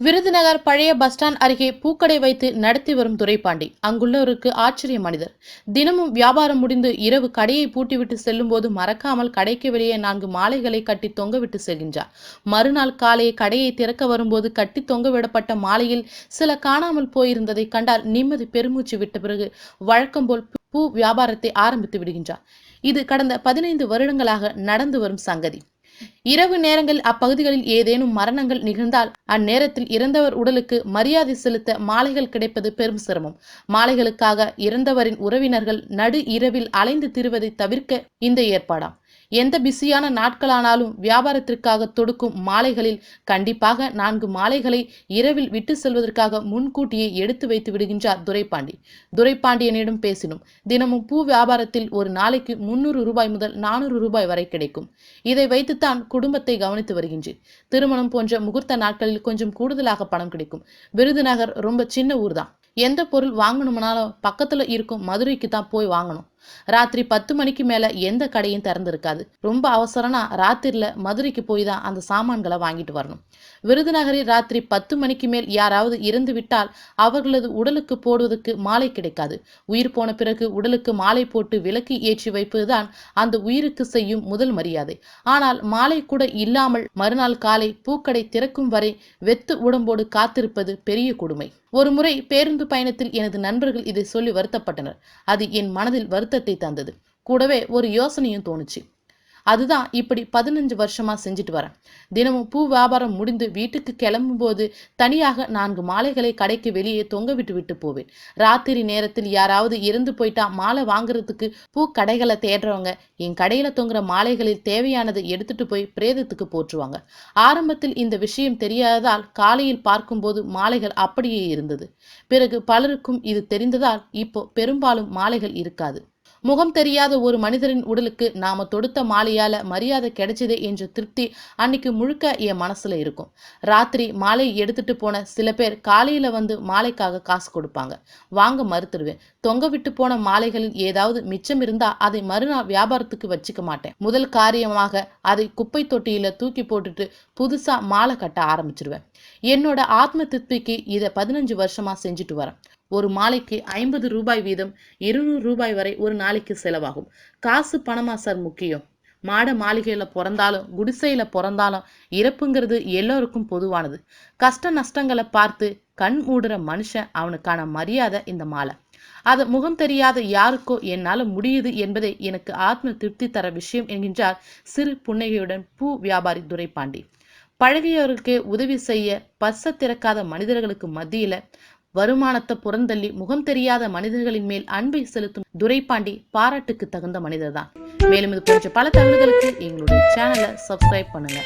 விருதுநகர் பழைய bus stand அருகே பூக்கடை வைத்து நடத்தி வரும் துரைப்பாண்டி. அங்குள்ளவருக்கு ஆச்சரிய மனிதர். தினமும் வியாபாரம் முடிந்து இரவு கடையை பூட்டிவிட்டு செல்லும்போது மறக்காமல் கடைக்கு வெளியே நான்கு மாலைகளை கட்டி தொங்கவிட்டு செல்கின்றார். மறுநாள் காலையை கடையை திறக்க வரும்போது கட்டி தொங்கவிடப்பட்ட மாலையில் சில காணாமல் போயிருந்ததை கண்டால் நிம்மதி பெருமூச்சு விட்ட பிறகு வழக்கம் போல் பூ வியாபாரத்தை ஆரம்பித்து விடுகின்றார். இது கடந்த பதினைந்து வருடங்களாக நடந்து வரும் சங்கதி. இரவு நேரங்களில் அப்பகுதிகளில் ஏதேனும் மரணங்கள் நிகழ்ந்தால் அந்நேரத்தில் இறந்தவர் உடலுக்கு மரியாதை செலுத்த மாலைகள் கிடைப்பது பெரும் சிரமம். மாலைகளுக்காக இறந்தவரின் உறவினர்கள் நடு இரவில் அலைந்து திரிவதை தவிர்க்க இந்த ஏற்பாடாம். எந்த பிஸியான நாட்களானாலும் வியாபாரத்திற்காக தொடுக்கும் மாலைகளில் கண்டிப்பாக நான்கு மாலைகளை இரவில் விட்டு செல்வதற்காக முன்கூட்டியே எடுத்து வைத்து விடுகின்றார் துரைப்பாண்டி துரைப்பாண்டியனிடம் பேசினோம். தினமும் பூ வியாபாரத்தில் ஒரு நாளைக்கு முன்னூறு ரூபாய் முதல் நானூறு ரூபாய் வரை கிடைக்கும். இதை வைத்துத்தான் குடும்பத்தை கவனித்து வருகின்றேன். திருமணம் போன்ற முகூர்த்த நாட்களில் கொஞ்சம் கூடுதலாக பணம் கிடைக்கும். விருதுநகர் ரொம்ப சின்ன ஊர் தான் எந்த பொருள் வாங்கணும்னாலும் பக்கத்துல இருக்கும் மதுரைக்கு தான் போய் வாங்கணும். ராத்திரி பத்து மணிக்கு மேல எந்த கடையும் திறந்திருக்காது. ரொம்ப அவசரம்னா ராத்திரில மதுரைக்கு போய் தான் அந்த சாமான்களை வாங்கிட்டு வரணும். விருதுநகரில் ராத்திரி பத்து மணிக்கு மேல் யாராவது இறந்து விட்டால் அவர்களது உடலுக்கு போடுவதற்கு மாலை கிடைக்காது. உயிர் போன பிறகு உடலுக்கு மாலை போட்டு விளக்கு ஏற்றி வைப்பதுதான் அந்த உயிருக்கு செய்யும் முதல் மரியாதை. ஆனால் மாலை கூட இல்லாமல் மறுநாள் காலை பூக்கடை திறக்கும் வரை வெத்து உடம்போடு காத்திருப்பது பெரிய கொடுமை. ஒரு முறை பேருந்து பயணத்தில் எனது நண்பர்கள் இதை சொல்லி வருத்தப்பட்டனர். அது என் மனதில் வருத்த வருத்தத்தை தந்தது. கூடவே ஒரு யோசனையும் தோணுச்சு. அதுதான் இப்படி பதினஞ்சு வருஷமா செஞ்சுட்டு வரேன். தினமும் பூ வியாபாரம் முடிந்து வீட்டுக்கு கிளம்பும்போது தனியாக நான்கு மாலைகளை கடைக்கு வெளியே தொங்க விட்டு விட்டு போவேன். ராத்திரி நேரத்தில் யாராவது இறந்து போயிட்டா மாலை வாங்குறதுக்கு பூ கடைகளை தேடுறவங்க என் கடையில தொங்குற மாலைகளில் தேவையானதை எடுத்துட்டு போய் பிரேதத்துக்கு போற்றுவாங்க ஆரம்பத்தில் இந்த விஷயம் தெரியாததால் காலையில் பார்க்கும்போது மாலைகள் அப்படியே இருந்தது. பிறகு பலருக்கும் இது தெரிந்ததால் இப்போ பெரும்பாலும் மாலைகள் இருக்காது. முகம் தெரியாத ஒரு மனிதரின் உடலுக்கு நாம தொடுத்த மாலையால மரியாதை கிடைச்சதே என்ற திருப்தி அன்னைக்கு முழுக்க என் மனசுல இருக்கும். ராத்திரி மாலை எடுத்துட்டு போன சில பேர் காலையில வந்து மாலைக்காக காசு கொடுப்பாங்க. வாங்க மறுத்துடுவேன். தொங்க விட்டு போன மாலைகளில் ஏதாவது மிச்சம் இருந்தா அதை மறுநாள் வியாபாரத்துக்கு வச்சுக்க மாட்டேன். முதல் காரியமாக அதை குப்பை தொட்டியில தூக்கி போட்டுட்டு புதுசா மாலை கட்ட ஆரம்பிச்சிருவேன். என்னோட ஆத்ம திருப்திக்கு இதை பதினஞ்சு வருஷமா செஞ்சுட்டு வரேன். ஒரு மாலைக்கு ஐம்பது ரூபாய் வீதம் இருநூறு ரூபாய் வரை ஒரு நாளைக்கு செலவாகும். காசு பணமா சார் முக்கியம். மாட மாளிகையில பிறந்தாலும் குடிசையில பிறந்தாலும் இறப்புங்கிறது எல்லோருக்கும் பொதுவானது. கஷ்ட நஷ்டங்களை பார்த்து கண் மூடுற மனுஷன் அவனுக்கான மரியாதை இந்த மாலை. அது முகம் தெரியாத யாருக்கோ என்னால் முடியுது என்பதை எனக்கு ஆத்ம திருப்தி தர விஷயம் என்கின்றார் சிறு புன்னகையுடன் பூ வியாபாரி துரைப்பாண்டி. பழகியவர்களுக்கு உதவி செய்ய பர்ச திறக்காத மனிதர்களுக்கு மத்தியில வருமானத்தை புறந்தள்ளி முகம் தெரியாத மனிதர்களின் மேல் அன்பை செலுத்தும் துரைப்பாண்டி பாராட்டுக்கு தகுந்த மனிதர் தான் மேலும் இது போன்ற பல தகவல்களுக்கு எங்களுடைய சேனலை சப்ஸ்கிரைப் பண்ணுங்க.